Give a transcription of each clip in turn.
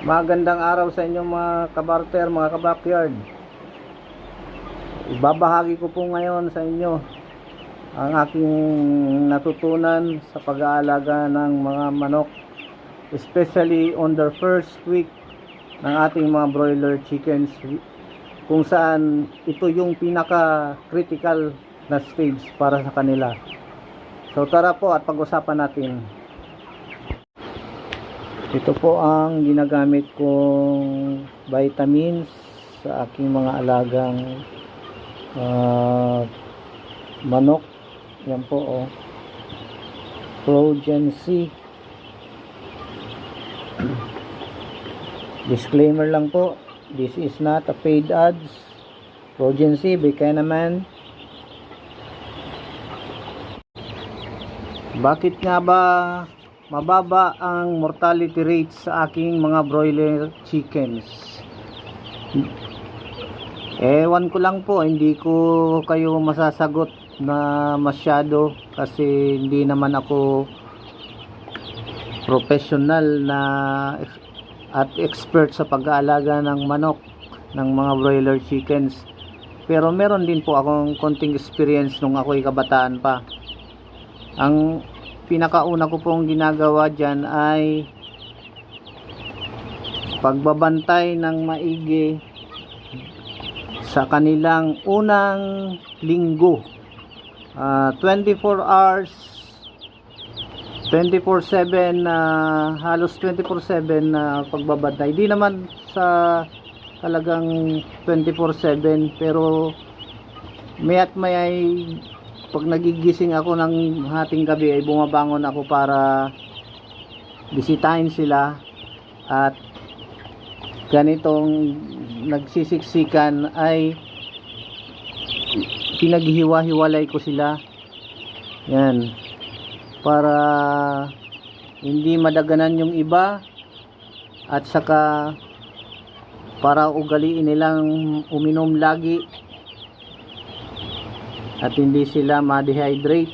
Magandang araw sa inyong mga kabarter, mga kabakyard. Ibabahagi ko po ngayon sa inyo ang aking natutunan sa pag-aalaga ng mga manok especially on the first week ng ating mga broiler chickens kung saan ito yung pinaka critical na stage para sa kanila. So tara po at pag-usapan natin. Ito po ang ginagamit kong vitamins sa aking mga alagang ah, manok. Yan po oh. Progen C. Disclaimer lang po. This is not a paid ads. Progen C, Buchanan. Bakit nga ba mababa ang mortality rate sa aking mga broiler chickens? Ewan ko lang po, hindi ko kayo masasagot na masyado kasi hindi naman ako professional na at expert sa pag-aalaga ng manok ng mga broiler chickens. Pero meron din po akong konting experience nung ako'y kabataan pa. Ang pinakauna ko pong ginagawa dyan ay pagbabantay ng maigi sa kanilang unang linggo. Ah, 24 hours 24/7 na halos 24/7 na pagbabantay. Di naman sa talagang 24/7 pero mayat may ay pag nagigising ako ng hating gabi ay bumabangon ako para bisitahin sila. At ganitong nagsisiksikan ay pinaghiwa-hiwalay ko sila. Yan. Para hindi madaganan yung iba. At saka para ugaliin nilang uminom lagi at hindi sila ma-dehydrate.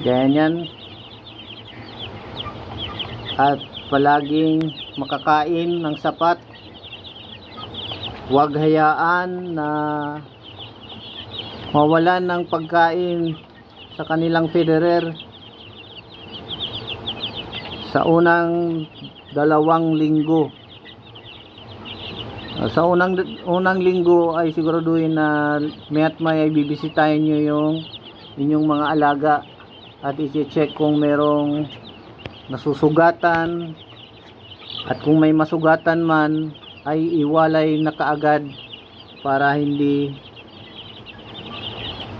Ganyan at palaging makakain ng sapat. Huwag hayaan na mawalan ng pagkain sa kanilang federer. Sa unang dalawang linggo sa unang unang linggo ay siguraduhin na mayat may ay bibisitahin nyo yung inyong mga alaga at i-check kung merong nasusugatan. At kung may masugatan man ay iwalay na kaagad para hindi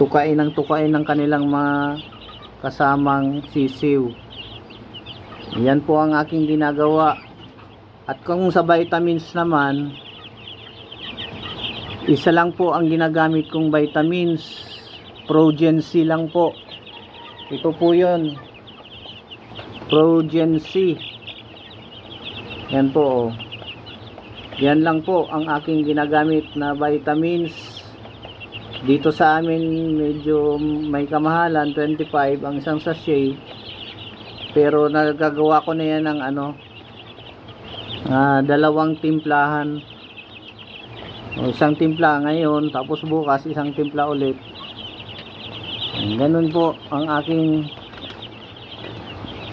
tukain ng tukain ng kanilang mga kasamang sisiw. Yan po ang aking ginagawa. At kung sa vitamins naman isa lang po ang ginagamit kong vitamins. Progen C lang po. Ito po yun. Progen C. Yan po oh. yan lang po ang aking ginagamit na vitamins. Dito sa amin medyo may kamahalan 25 ang isang sachet. Pero nagagawa ko na yan ng ano ah, dalawang timplahan o, isang timpla ngayon tapos bukas isang timpla ulit. Ganun po ang aking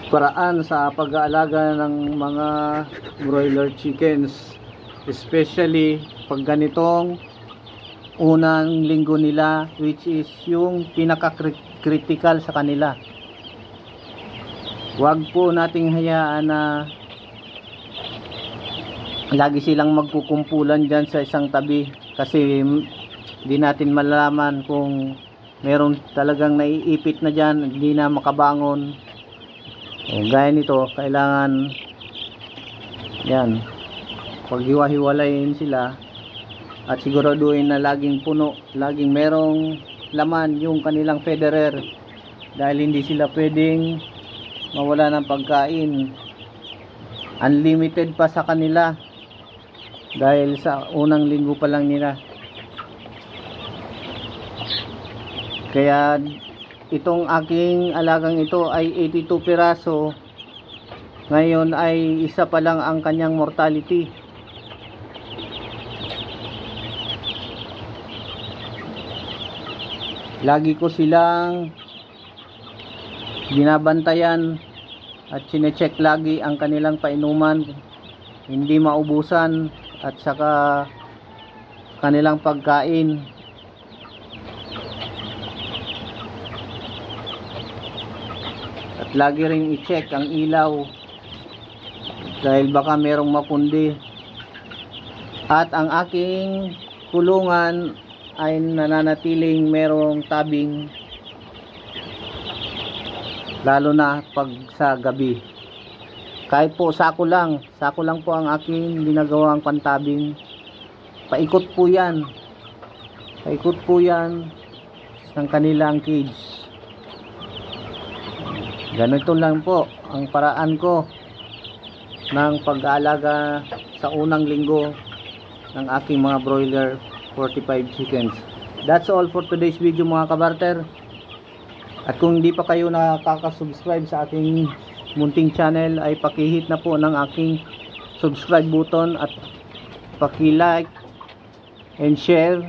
paraan sa pag-aalaga ng mga broiler chickens. Especially pag ganitong unang linggo nila which is yung pinaka critical sa kanila. Wag po nating hayaan na lagi silang magkukumpulan dyan sa isang tabi kasi hindi natin malalaman kung meron talagang naiipit na dyan hindi na makabangon. O, gaya nito kailangan yan paghiwa-hiwalayin sila at siguraduhin na laging puno laging merong laman yung kanilang federer dahil hindi sila pwedeng mawala ng pagkain. Unlimited pa sa kanila dahil sa unang linggo pa lang nila. Kaya itong aking alagang ito ay 82 piraso. Ngayon ay isa pa lang ang kanyang mortality. Lagi ko silang binabantayan at sinecheck lagi ang kanilang painuman. Hindi maubusan at saka kanilang pagkain. At lagi ring i-check ang ilaw. Dahil baka merong mapundi at ang aking kulungan ay nananatiling merong tabing. Lalo na pag sa gabi kahit po sako lang. Sako lang po ang aking ginagawang pantabing. Paikot po yan. Paikot po yan ng kanilang cage. Ganito lang po ang paraan ko ng pag-aalaga sa unang linggo ng aking mga broiler 45 chickens. That's all for today's video mga kabarter. At kung hindi pa kayo nakaka-subscribe sa aking munting channel ay pakihit na po ng aking subscribe button at paki-like and share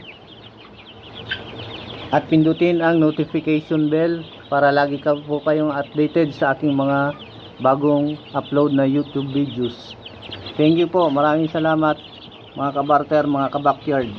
at pindutin ang notification bell para lagi ka po kayong updated sa aking mga bagong upload na YouTube videos. Thank you po. Maraming salamat mga kabarter, mga kabakyard.